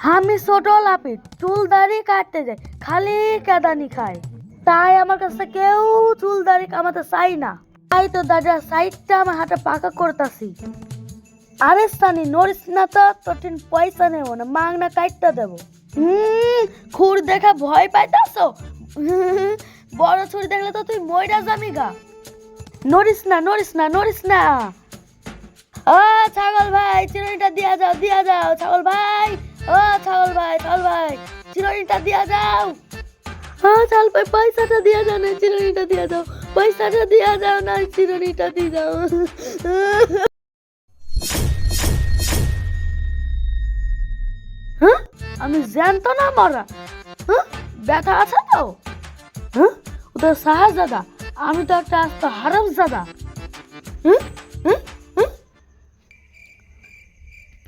আমি ছোট লাপি, চুল দাড়ি কাটতে যাই, খালি কাদানি খাই। তাই আমার কাছে কেউ চুল দাড়ি কামাতে চাই না। তাই তো দাদা সাইডটা আমার হাতে পাকা করতাছি। আরে সানি, নড়িস না তো, তোর টিন পয়সা নেব না মাংনা কাটতে দেবো। হুম, খুর দেখা ভয় পাইতাছ? বড় ছুরি দেখলে তো তুই ময়রা যাবি গা। নড়িস না নড়িস না নড়িস না। ও ছাগল ভাই, চিরুনিটা দিয়া যাও দিয়া যাও, ছাগল ভাই। দিয়া যাও হ্যাঁ ছাগল ভাই, পয়সাটা দিয়া যাও না চিরুনিটা দিয়া যাও পয়সাটা দিয়া যাও না চিরুনিটা দিয়ে যাও হ্যাঁ আমি জানতো না মরা? হ্যাঁ ব্যথা আছে তো? হ্যাঁ ওটা শাহজাদা, আমি তো একটা আস্ত হারাম হুম হুম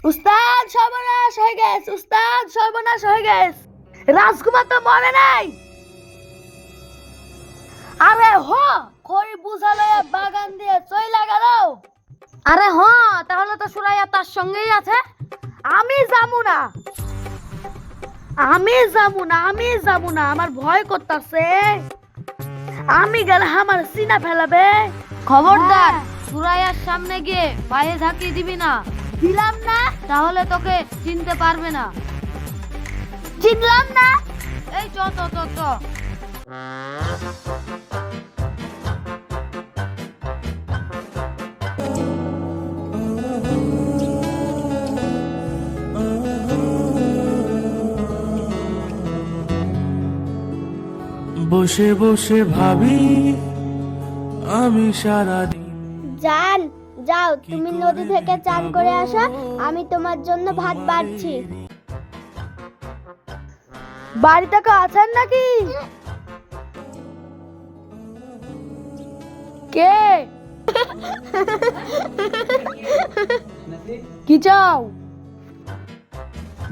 উস্তাদ, সর্বনাশ হয়ে গেছে, উস্তাদ, সর্বনাশ হয়ে গেছে। রাজকুমার তো মরে নাই। আরে হ খড়ি বুঝালে বাগান দিয়ে চইলা গেল? আরে হ তাহলে তো সুরাইয়া তার সঙ্গেই আছে। আমি যাব না। আমি যাব না আমি যাব না আমার ভয় করতেছে। আমি গেলে আমার সিনা ফেলাবে। খবরদার হ্যাঁ। সুরাইয়ার সামনে গিয়ে পায়ে ঝাঁকিয়ে দিবি না। দিলাম না। তাহলে তোকে চিনতে পারবে না। চিনলাম না। এই চ চ চ চ। বসে বসে ভাবি আমি সারাদিন জান যাও তুমি নদী থেকে চান করে আসো আমি তোমার জন্য ভাত বাড়ছি বাড়িতে কেউ আছেন নাকি? কে? কি চাও?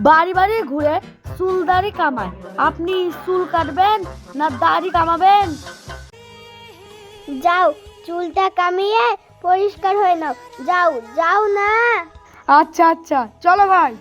বাড়ি বাড়ি ঘুরে চুল দাড়ি কামায় আপনি চুল কাটবেন না দাড়ি কামাবেন? যাও চুলটা কামিয়ে পরিষ্কার হয়ে নাও। যাও যাও না। আচ্ছা আচ্ছা চলো ভাই।